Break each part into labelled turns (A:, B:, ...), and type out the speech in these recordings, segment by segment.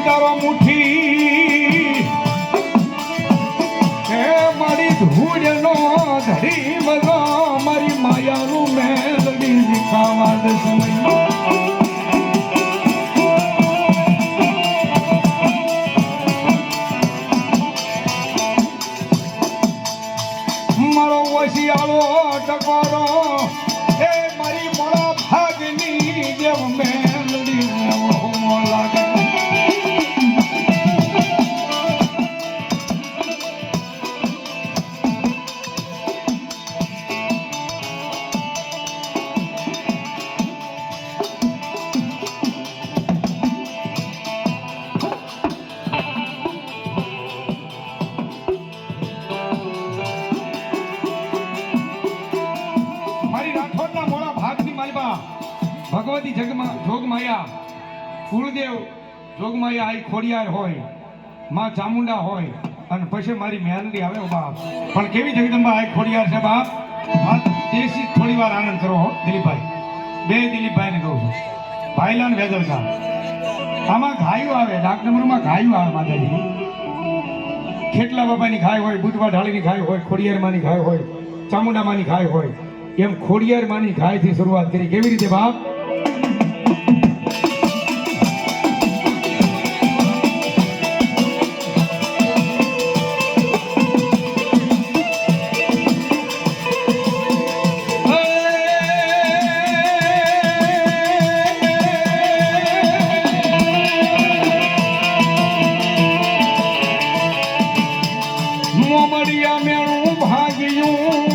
A: મારી તારો મુઠી હે મારી ધૂળનો ધરી મગો મારી માયાનું મેલડી ખાવા દે સમય. મારો વશિયાળો ટકોરો, એ મારી માલબા ભગવતી જગમાં જોગમાયા કુળદેવ જોગમાયા આઈ ખોડિયાર હોયમાં ચામુંડા હોય અને પછી મારી મેલડી આવે બાપ પણ કેવી જગદંબા આઈ ખોડિયાર છે બાપ? દેશી થોડી વાર આનંદ કરો હો, દિલીપભાઈ. બે દિલીપભાઈને કહું છું. ભાઈલાન વેદરકા આમાં ઘાયું આવે ડાક નંબરમાં ઘાયું આવે માતાજી. ખેટલા બાપાની ખાય હોય બુટવા ઢાળીની ખાય હોય ખોડિયારમાંની ખાય હોય ચામુંડામાંની ખાય હોય. એમ ખોડિયારમાંની ખાયથી શરૂઆત કરી? કેવી રીતે બાપ? મોમડિયા મેણું ભાગ્યું.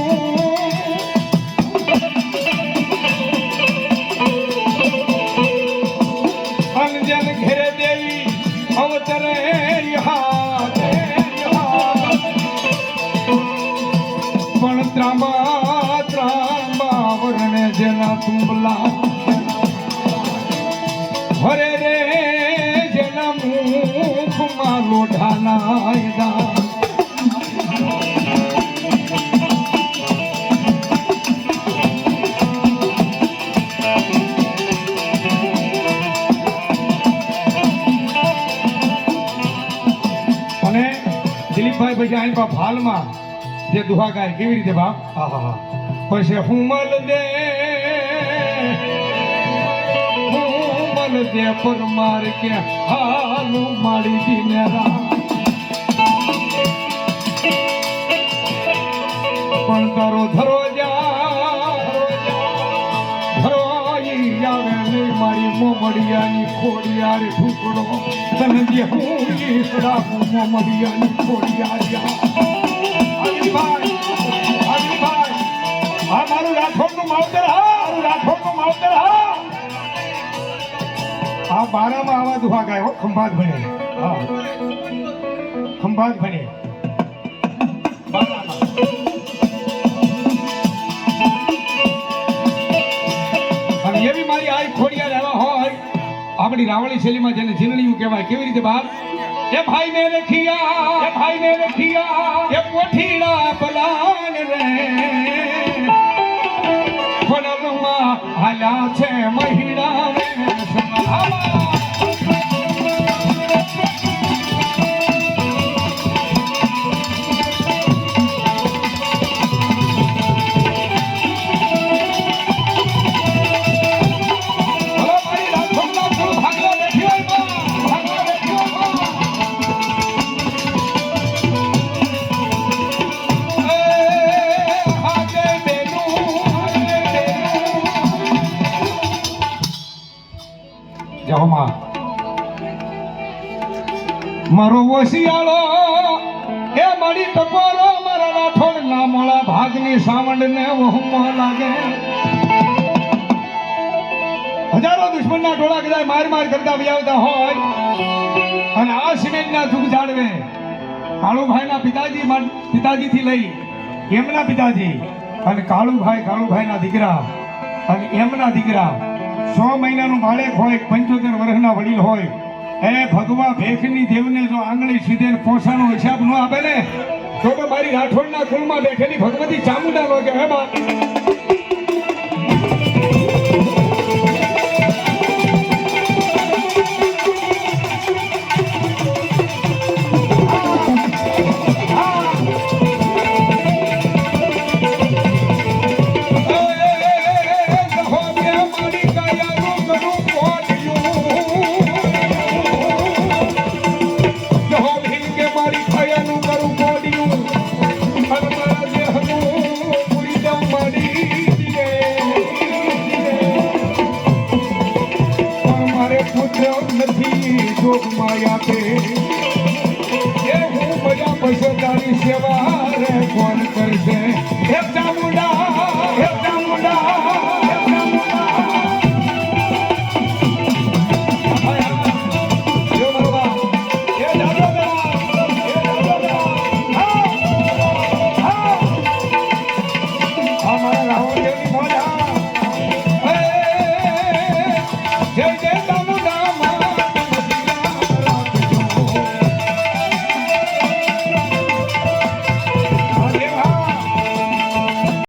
A: હરે રે જેના મુખમાં લોઢાના દા દિલીપભાઈ પછી આઈ બાપ ફાલમાં જે દુહા ગાય કેવી રીતે બાપ? આહા પછી હુમલ દે દે પરમાર કે હાલું માડી દીને પણ તારો ધરો મારી મોમડિયાની ખોડિયાર મારું માવતર હા! રાઠોડનું માવતર, હા. આ આવા દુહા ગાય, હો, ખંભાત ભણે. હા. ખંભાત ભણે. મારી આઈ ખોડિયાર એવા હોય, આપણી રાવળી શૈલીમાં જેને જીનણીયું કહેવાય, કેવી રીતે બાપ એ ભાઈ મેરે ખિયા, એ ભાઈ મેરે ખિયા, એ કોઠીડા પલાન રે. હાલ્યા છે મહિલા રે સંભાળવા. જાઓ માં મારો વસિયાળો, એ મળી ટકોરો, મારા રાઠોડ ના મોળા ભાગની સાવંડ ને વહુમો લાગે. હજારો દુશ્મનના ટોળા કદાચ માર માર કરતા વ્યાવતા હોય, અને આ સિમેન્ટના દુઃખ જાળવે. કાળુભાઈના પિતાજી પિતાજીથી લઈ એમના પિતાજી, અને કાળુભાઈ, કાળુભાઈના દીકરા, અને એમના દીકરા સો મહિનાનું બાળક હોય પંચોતેર વર્ષના વડીલ હોય. એ ભગવા ભેખની દેવને જો આંગળી સીધે પોસાનો હિસાબ ન આપે ને, તો તો મારી રાઠોડના કુળમાં બેઠેલી ભગવતી ચામુંડા લોકે, હે બા
B: નથી જોગમાયા તે હું બધા પૈસા તારી સેવા